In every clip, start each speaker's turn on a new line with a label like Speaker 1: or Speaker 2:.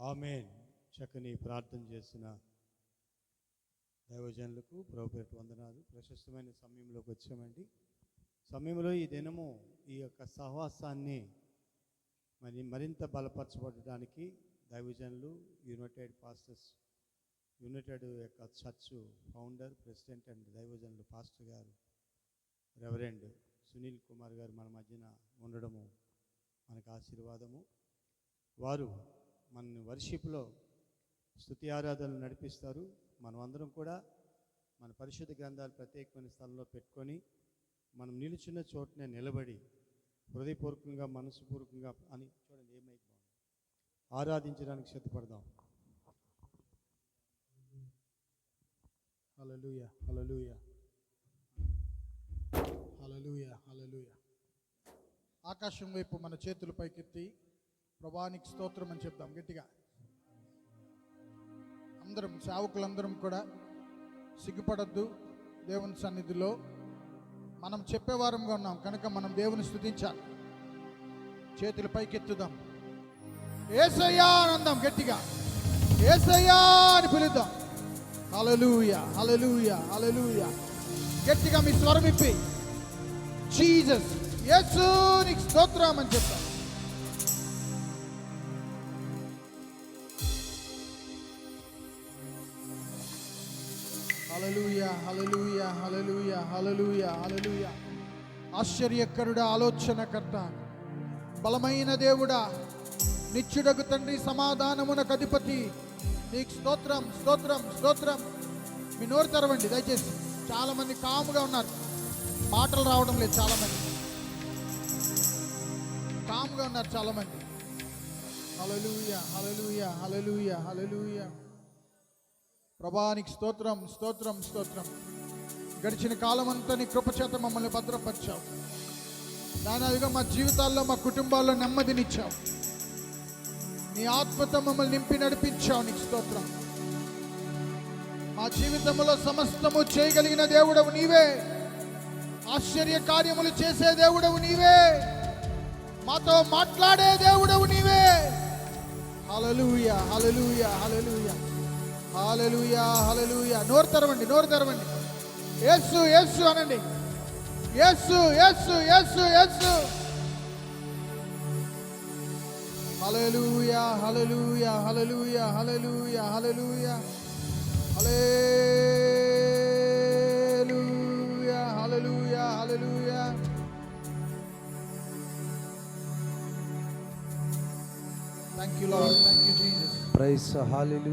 Speaker 1: Amen. చక్కని ప్రార్థన చేసిన దైవజనులకు ప్రభుపేట వందనాలు. ప్రశస్తమైన సమయంలోకి వచ్చామండి. సమయంలో ఈ దినము ఈ యొక్క సహవాసాన్ని మరి మరింత బలపరచబడడానికి దైవజనులు యునైటెడ్ పాస్టర్స్ యునైటెడ్ యొక్క చర్చ్ ఫౌండర్ ప్రెసిడెంట్ అండ్ దైవజనులు పాస్టర్ గారు రెవరెండ్ సునీల్ కుమార్ గారు మన మధ్యన ఉండడము మనకు ఆశీర్వాదము. వారు మన వర్షిప్లో స్థుతి ఆరాధనలు నడిపిస్తారు. మనం అందరం కూడా మన పరిశుద్ధ గ్రంథాలు ప్రత్యేకమైన స్థలంలో పెట్టుకొని మనం నిలుచున్న చోటనే నిలబడి హృదయపూర్వకంగా మనసుపూర్వకంగా అని చూడండి ఏమైతే ఆరాధించడానికి సిద్ధపడదాం.
Speaker 2: హల్లెలూయా హల్లెలూయా. హల్లెలూయా హల్లెలూయా. ఆకాశం వైపు మన చేతులు పైకెత్తి ప్రభానికి స్తోత్రం అని చెప్దాం గట్టిగా. అందరం సేవకులందరం కూడా సిగ్గుపడద్దు దేవుని సన్నిధిలో. మనం చెప్పేవారంగా ఉన్నాం కనుక మనం దేవుని స్థుతించాలి చేతులు పైకెత్తుదాం. ఏసయ్యా అందాం గట్టిగా. ఏసయ్యా అని పిలుద్దాం. అలలుయ అలలుయ అలలుయ గట్టిగా మీ స్వరం ఇప్పి జీజస్ యేసు నీకు స్తోత్రం అని చెప్తాం. హలలుయ హలలుయ హలలుయ హలలుయ హలలుయ ఆశ్చర్యకరుడ ఆలోచనకర్త. బలమైన దేవుడా నిత్యుడగు తండ్రి సమాధానమునకు అధిపతి. నీకు స్తోత్రం స్తోత్రం స్తోత్రం. మీ నోరు తెరవండి దయచేసి. చాలామంది కాముగా ఉన్నారు. మాటలు రావడం లేదు చాలామంది. కాముగా ఉన్నారు చాలామంది. హలలుయ హలలుయ హలలుయ హలలుయ ప్రభానికి స్తోత్రం స్తోత్రం స్తోత్రం. గడిచిన కాలం అంతా నీ కృపచేత మమ్మల్ని భద్రపరిచావు. దానిగా మా జీవితాల్లో మా కుటుంబాల్లో నెమ్మదినిచ్చావు. నీ ఆత్మతో మమ్మల్ని నింపి నడిపించావు నీకు స్తోత్రం. మా జీవితంలో సమస్తము చేయగలిగిన దేవుడవు నీవే. ఆశ్చర్య కార్యములు చేసే దేవుడవు నీవే. మాతో మాట్లాడే దేవుడవు నీవే. హలలుయ హలలుయ హలలుయ హలలుయ హలలుయా నోరు తెరవండి నోరు తెరవండి. యేసు యేసు అనండి. Yesu Yesu Yesu Yesu. Hallelujah hallelujah hallelujah hallelujah hallelujah hallelujah hallelujah hallelujah thank you lord thank you Jesus
Speaker 3: praise హాలిలు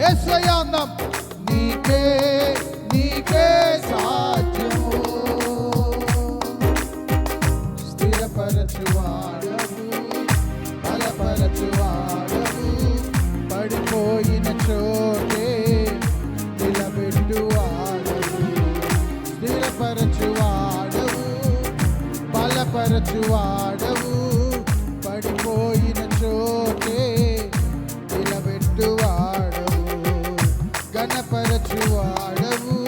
Speaker 2: ఏసయ్య అందాం నీకే నీకే సాధ్యము స్థిరపరచువాడము బలపరచువాడము పడిపోయిన చోటే నిలబెట్టువాడము స్థిరపరచువాడము
Speaker 3: బలపరచువాడము
Speaker 2: పడిపోయి That you are.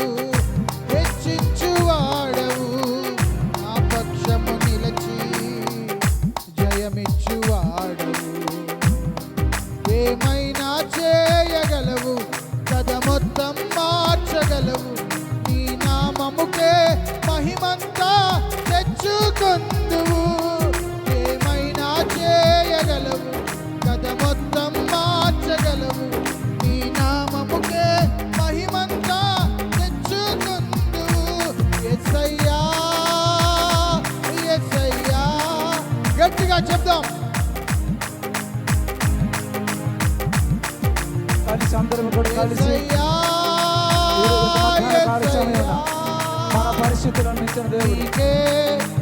Speaker 2: మన
Speaker 3: యేసయ్యా,
Speaker 2: పరిస్థితులను